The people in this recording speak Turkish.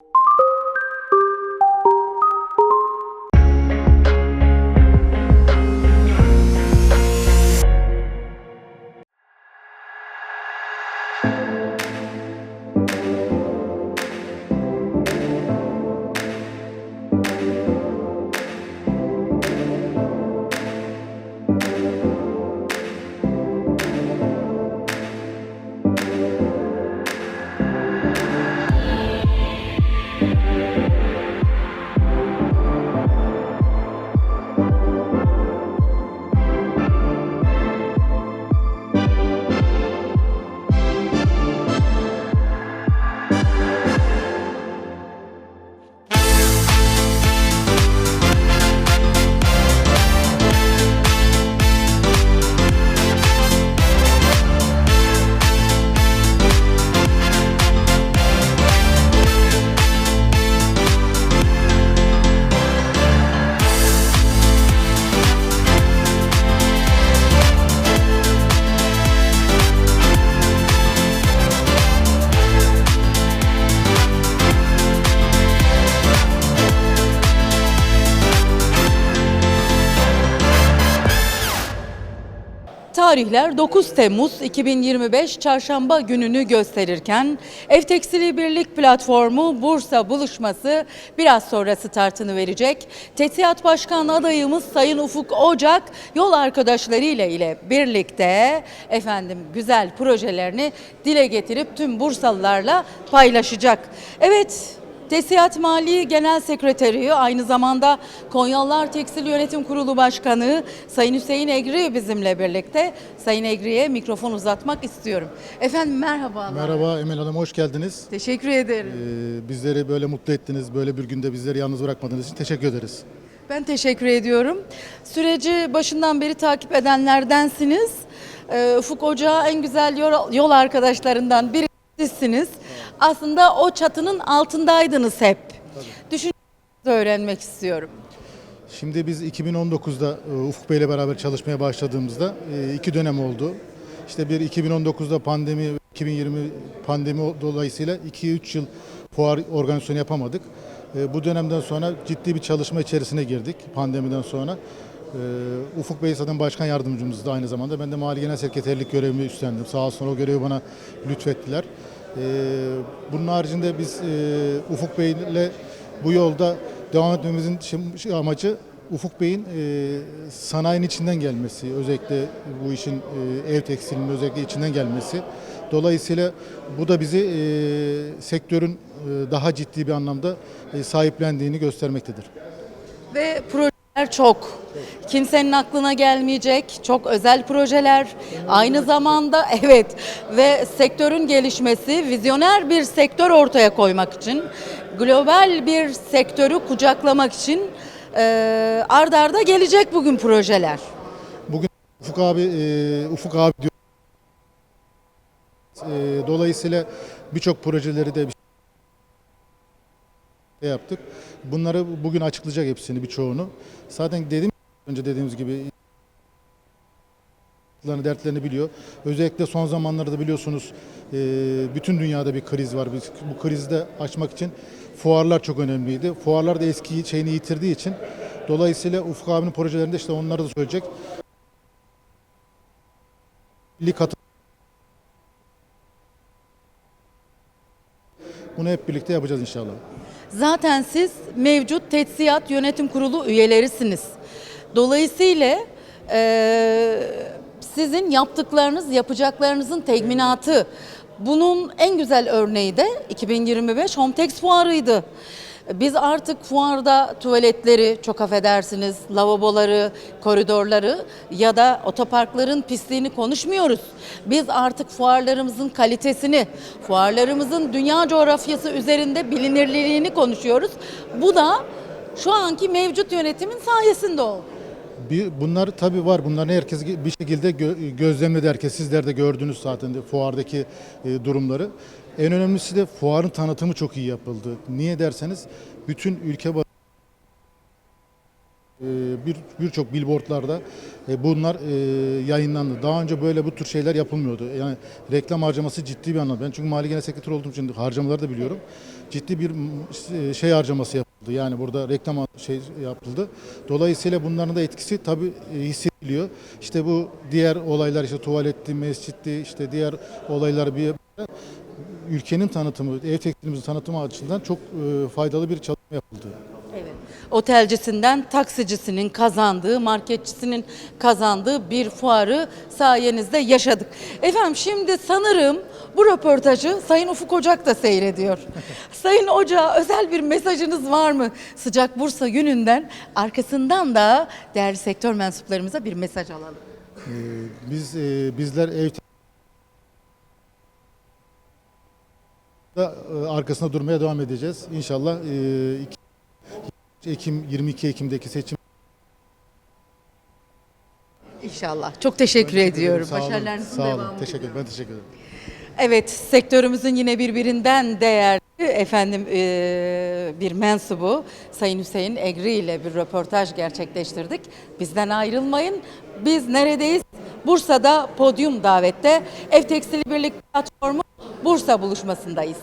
you Tarihler 9 Temmuz 2025 Çarşamba gününü gösterirken Ev Tekstili Birlik Platformu Bursa buluşması biraz sonra startını verecek. TESİAD Başkan adayımız Sayın Ufuk Ocak yol arkadaşlarıyla ile birlikte efendim güzel projelerini dile getirip tüm Bursalılarla paylaşacak. Evet TESİAD Mali Genel Sekreteri aynı zamanda Konyalılar Tekstil Yönetim Kurulu Başkanı Sayın Hüseyin Egri bizimle birlikte. Sayın Egri'ye mikrofon uzatmak istiyorum. Efendim merhabalar. Merhaba Emel Hanım, hoş geldiniz. Teşekkür ederim. Ee, bizleri böyle mutlu ettiniz, böyle bir günde bizleri yalnız bırakmadığınız için teşekkür ederiz. Ben teşekkür ediyorum. Süreci başından beri takip edenlerdensiniz. Ee, Ufuk Ocağı en güzel yol, yol arkadaşlarından biri sizsiniz. Aslında o çatının altındaydınız hep. Düşüncenizi öğrenmek istiyorum. Şimdi biz 2019'da e, Ufuk Bey ile beraber çalışmaya başladığımızda e, iki dönem oldu. İşte bir 2019'da pandemi, 2020 pandemi dolayısıyla 2-3 yıl fuar organizasyonu yapamadık. E, Bu dönemden sonra ciddi bir çalışma içerisine girdik pandemiden sonra. Ufuk Bey zaten başkan yardımcımızdı aynı zamanda. Ben de mali genel sekreterlik görevimi üstlendim. Sağ olsun o görevi bana lütfettiler. E, Bunun haricinde biz e, Ufuk Bey ile bu yolda devam etmemizin şu amacı Ufuk Bey'in e, sanayinin içinden gelmesi, özellikle bu işin e, ev tekstilinin özellikle içinden gelmesi. Dolayısıyla bu da bizi sektörün daha ciddi bir anlamda sahiplendiğini göstermektedir. Ve projeler çok. Kimsenin aklına gelmeyecek çok özel projeler. Aynı zamanda evet ve sektörün gelişmesi, vizyoner bir sektör ortaya koymak için, global bir sektörü kucaklamak için e, ard arda gelecek bugün projeler. Bugün Ufuk abi, e, Ufuk abi diyor. E, dolayısıyla birçok projeleri de bir yaptık. Bunları bugün açıklayacak hepsini, birçoğunu. Zaten dedim önce dediğimiz gibi dertlerini biliyor. Özellikle son zamanlarda biliyorsunuz e, bütün dünyada bir kriz var. Biz bu krizde açmak için fuarlar çok önemliydi. Fuarlar da eski şeyini yitirdiği için dolayısıyla Ufuk abinin projelerinde işte onları da söyleyecek. Milli katı- Bunu hep birlikte yapacağız inşallah. Zaten siz mevcut Tetsiyat Yönetim Kurulu üyelerisiniz. Dolayısıyla eee, sizin yaptıklarınız, yapacaklarınızın teminatı. Bunun en güzel örneği de 2025 Hometex fuarıydı. Biz artık fuarda tuvaletleri, çok affedersiniz, lavaboları, koridorları ya da otoparkların pisliğini konuşmuyoruz. Biz artık fuarlarımızın kalitesini, fuarlarımızın dünya coğrafyası üzerinde bilinirliğini konuşuyoruz. Bu da şu anki mevcut yönetimin sayesinde oldu. Bir, bunlar tabii var. Bunların herkes bir şekilde gö- gözlemledi. Herkes sizler de gördünüz zaten de fuardaki e, durumları. En önemlisi de fuarın tanıtımı çok iyi yapıldı. Niye derseniz bütün ülke ba- e, bir birçok billboardlarda e, bunlar e, yayınlandı. Daha önce böyle bu tür şeyler yapılmıyordu. Yani reklam harcaması ciddi bir anlamda. Ben çünkü mali genel sekreter olduğum için harcamaları da biliyorum. Ciddi bir e, şey harcaması yapıldı. Yani burada reklam şey yapıldı. Dolayısıyla bunların da etkisi tabii hissediliyor. İşte bu diğer olaylar işte tuvaletti, mescitti, işte diğer olaylar bir ülkenin tanıtımı, ev tekstilimizin tanıtımı açısından çok e, faydalı bir çalışma yapıldı. Evet. Otelcisinden taksicisinin kazandığı, marketçisinin kazandığı bir fuarı sayenizde yaşadık. Efendim şimdi sanırım bu röportajı Sayın Ufuk Ocak da seyrediyor. Sayın Ocak'a özel bir mesajınız var mı? Sıcak Bursa gününden arkasından da değerli sektör mensuplarımıza bir mesaj alalım. Ee, Biz e, bizler ev da e, arkasında durmaya devam edeceğiz. İnşallah e, Ekim 22 Ekim'deki seçim İnşallah. Çok teşekkür ediyorum. Sağ olun, Başarılarınızın sağ olun. devamı. Teşekkür. Ben teşekkür ederim. Evet, sektörümüzün yine birbirinden değerli efendim eee, bir mensubu Sayın Hüseyin Egri ile bir röportaj gerçekleştirdik. Bizden ayrılmayın. Biz neredeyiz? Bursa'da podyum davette Ev Tekstili Birlik Platformu Bursa buluşmasındayız.